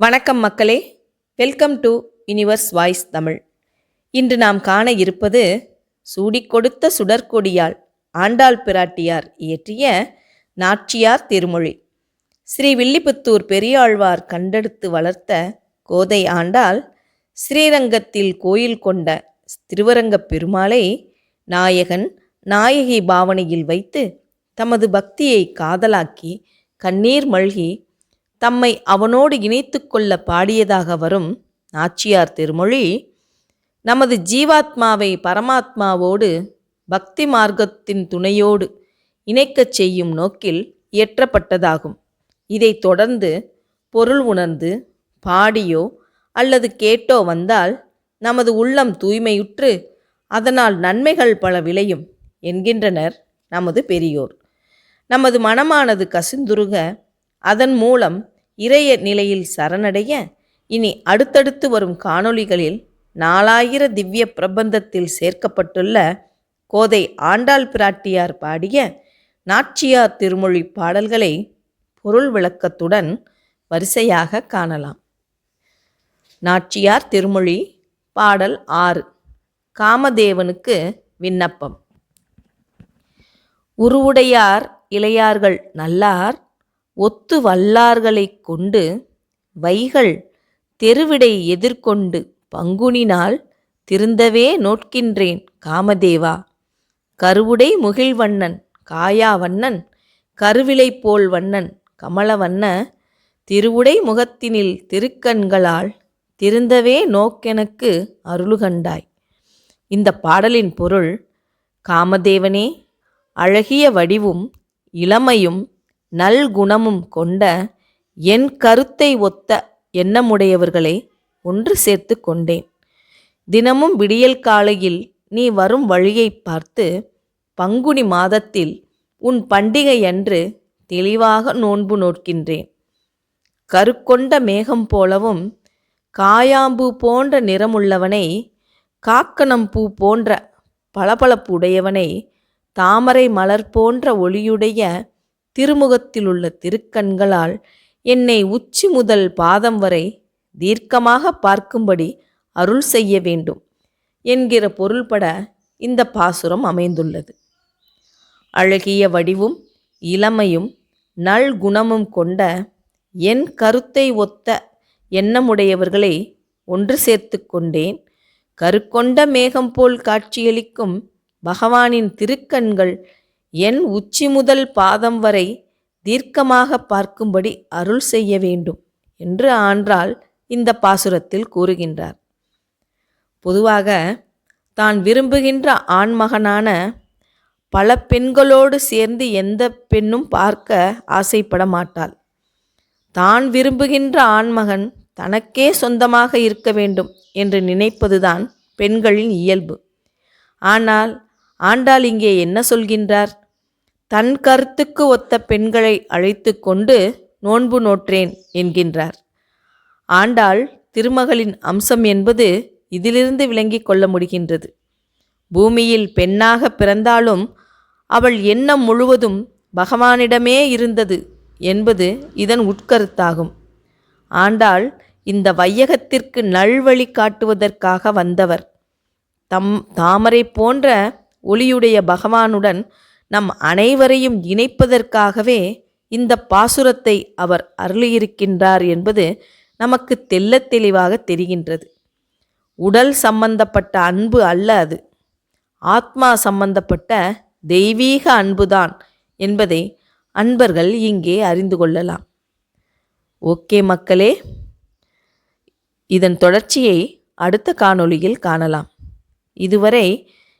வணக்கம் மக்களே. Welcome to universe voice Tamil இன்று நாம் காண இருப்பது சூடிக்கொடுத்த சுடற்கொடியால் ஆண்டாள் பிராட்டியார் இயற்றிய நாச்சியார் திருமொழி. ஸ்ரீ வில்லிபுத்தூர் பெரியாழ்வார் கண்டெடுத்து வளர்த்த கோதை ஆண்டாள் ஸ்ரீரங்கத்தில் கோயில் கொண்ட திருவரங்கப் பெருமாளை நாயகன் நாயகி பாவனையில் வைத்து தமது பக்தியை காதலாக்கி கண்ணீர் மல்கி தம்மை அவனோடு இணைத்து கொள்ள பாடியதாக வரும் நாச்சியார் திருமொழி. நமது ஜீவாத்மாவை பரமாத்மாவோடு பக்தி மார்க்கத்தின் துணையோடு இணைக்கச் செய்யும் நோக்கில் இயற்றப்பட்டதாகும். இதைத் தொடர்ந்து பொருள் உணர்ந்து பாடியோ அல்லது கேட்டோ வந்தால் நமது உள்ளம் தூய்மையுற்று அதனால் நன்மைகள் பல விளையும் என்கின்றனர் நமது பெரியோர். நமது மனமானது கசிந்துருக அதன் மூலம் இறைய நிலையில் சரணடைய இனி அடுத்தடுத்து வரும் காணொளிகளில் நாலாயிர திவ்ய பிரபந்தத்தில் சேர்க்கப்பட்டுள்ள கோதை ஆண்டாள் பிராட்டியார் பாடிய நாச்சியார் திருமொழி பாடல்களை பொருள் விளக்கத்துடன் வரிசையாக காணலாம். நாச்சியார் திருமொழி பாடல் ஆறு காமதேவனுக்கு விண்ணப்பம். உருவுடையார் இளையார்கள் நல்லார் ஒத்து வல்லார்களைக் கொண்டு வைகள் தெருவிடை எதிர்கொண்டு பங்குனினால் திருந்தவே நோட்கின்றேன் காமதேவா! கருவுடை முகில்வண்ணன் காயாவண்ணன் கருவிலை போல் வண்ணன் கமலவண்ண! திருவுடை முகத்தினில் திருக்கண்களால் திருந்தவே நோக்கெனக்கு அருளுகண்டாய் இந்த பாடலின் பொருள் காமதேவனே அழகிய வடிவும் இளமையும் நல்குணமும் கொண்ட என் கருத்தை ஒத்த எண்ணமுடையவர்களை ஒன்று சேர்த்து கொண்டேன். தினமும் விடியல் காலையில் நீ வரும் வழியை பார்த்து பங்குனி மாதத்தில் உன் பண்டிகை அன்று தெளிவாக நோன்பு நோக்கின்றேன். கருக்கொண்ட மேகம் போலவும் காயாம்பூ போன்ற நிறமுள்ளவனை காக்கணம்பூ போன்ற பளபளப்புடையவனை தாமரை மலர் போன்ற ஒளியுடைய திருமுகத்திலுள்ள திருக்கண்களால் என்னை உச்சி முதல் பாதம் வரை தீர்க்கமாக பார்க்கும்படி அருள் செய்ய வேண்டும் என்கிற பொருள்பட இந்த பாசுரம் அமைந்துள்ளது. அழகிய வடிவும் இளமையும் நல்குணமும் கொண்ட என் கருத்தை ஒத்த எண்ணமுடையவர்களை ஒன்று சேர்த்து கொண்டேன். கருக்கொண்ட மேகம் போல் காட்சியளிக்கும் பகவானின் திருக்கண்கள் என் உச்சி முதல் பாதம் வரை தீர்க்கமாக பார்க்கும்படி அருள் செய்ய வேண்டும் என்று ஆன்றால் இந்த பாசுரத்தில் கூறுகின்றார். பொதுவாக தான் விரும்புகின்ற ஆண்மகனான பல பெண்களோடு சேர்ந்து எந்த பெண்ணும் பார்க்க ஆசைப்பட மாட்டாள். தான் விரும்புகின்ற ஆண்மகன் தனக்கே சொந்தமாக இருக்க வேண்டும் என்று நினைப்பதுதான் பெண்களின் இயல்பு. ஆனால் ஆண்டாள் இங்கே என்ன சொல்கின்றார்? தன் கருத்துக்கு ஒத்த பெண்களை அழைத்து கொண்டு நோன்பு நோற்றேன் என்கின்றார். ஆண்டாள் திருமகளின் அம்சம் என்பது இதிலிருந்து விளங்கிக் கொள்ள முடிகின்றது. பூமியில் பெண்ணாக பிறந்தாலும் அவள் எண்ணம் முழுவதும் பகவானிடமே இருந்தது என்பது இதன் உட்கருத்தாகும். ஆண்டாள் இந்த வையகத்திற்கு நல்வழி காட்டுவதற்காக வந்தவர். தம் தாமரை போன்ற ஒளியுடைய பகவானுடன் நம் அனைவரையும் இணைப்பதற்காகவே இந்த பாசுரத்தை அவர் அருளியிருக்கின்றார் என்பது நமக்கு தெள்ளத் தெளிவாக தெரிகின்றது. உடல் சம்பந்தப்பட்ட அன்பு அல்ல அது. ஆத்மா சம்பந்தப்பட்ட தெய்வீக அன்புதான் என்பதை அன்பர்கள் இங்கே அறிந்து கொள்ளலாம். ஓகே மக்களே இதன் தொடர்ச்சியை அடுத்த காணொளியில் காணலாம். இதுவரை